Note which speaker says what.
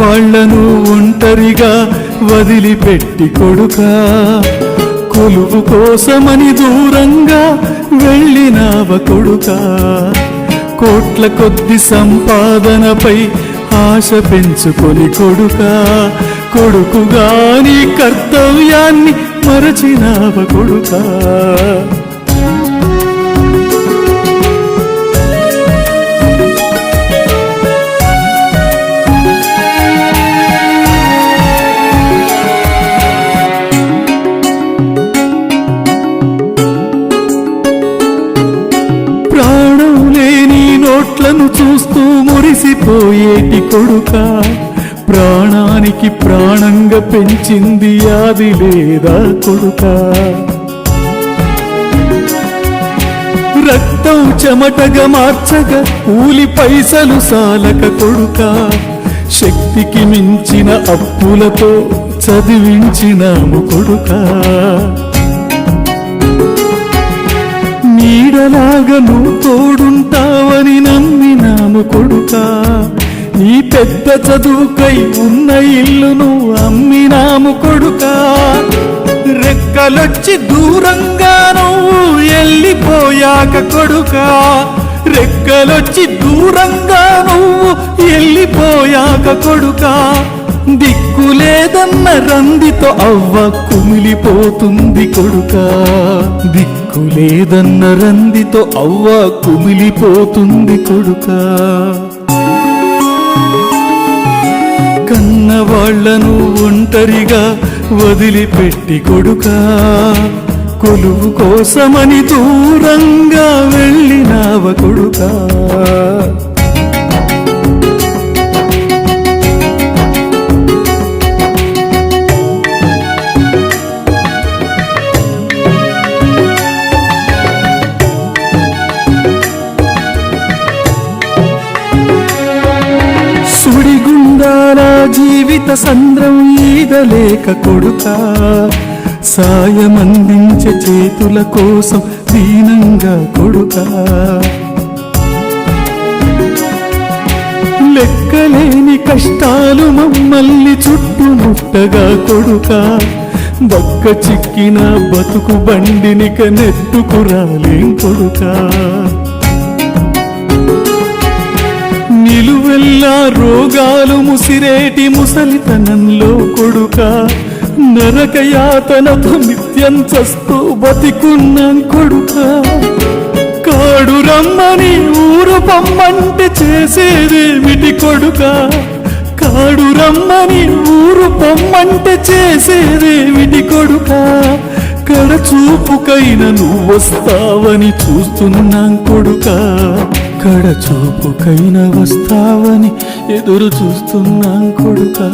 Speaker 1: వాళ్ళను ఒంటరిగా వదిలిపెట్టి కొడుక. కొలువు కోసమని దూరంగా వెళ్ళినావ కొడుక. కోట్ల కొద్ది సంపాదనపై ఆశ పెంచుకొని కొడుక. కొడుకుగాని కర్తవ్యాన్ని మరచినావ కొడుకా. చూస్తూ మురిసిపోయేటి కొడుక ప్రాణానికి ప్రాణంగా పెంచింది అది లేదా కొడుక. రక్తం చెమటగా మార్చగా కూలి పైసలు సాలక కొడుక. శక్తికి మించిన అప్పులతో చదివించినాము కొడుకా. నీడలాగా నువ్వు కొడుకా నీ పెద్ద చదువుకై ఉన్న ఇల్లును అమ్మినాము కొడుకా. రెక్కలొచ్చి దూరంగా నువ్వు వెళ్ళిపోయాక కొడుకా. రెక్కలొచ్చి దూరంగా నువ్వు వెళ్ళిపోయాక కొడుకా. దిక్కులేదన్న రందితో అవ్వ కుమిలిపోతుంది కొడుకా. దిక్కులేదన్న రందితో అవ్వ కుమిలిపోతుంది కొడుకా. వాళ్ళను ఒంటరిగా వదిలిపెట్టి కొడుకా కొలువు కోసమని దూరంగా వెళ్ళినావ కొడుకా. జీవిత సంద్రం ఈదలేక కొడుక సాయమందించే చేతుల కోసం దీనంగా కొడుక. లెక్కలేని కష్టాలు మమ్మల్ని చుట్టుముట్టగా కొడుక దక్క చిక్కిన బతుకు బండినిక నెట్టుకురాలేం కొడుకా. నిలువెల్లా రోగాలు ముసిరేటి ముసలితనంలో కొడుక నరకయాతనతో నిత్యం చస్తూ బతికున్నాం కొడుక. కాడు రమ్మని ఊరు పమ్మంటే చేసేదేమిటి కొడుక? కాడు రమ్మని ఊరు పొమ్మంటే చేసేదేమిటి కొడుక? కడచూపుకైన నువ్వు వస్తావని చూస్తున్నాం కొడుకా. ఎక్కడ చూపుకైనా వస్తావని ఎదురు చూస్తున్నాం కొడుకా.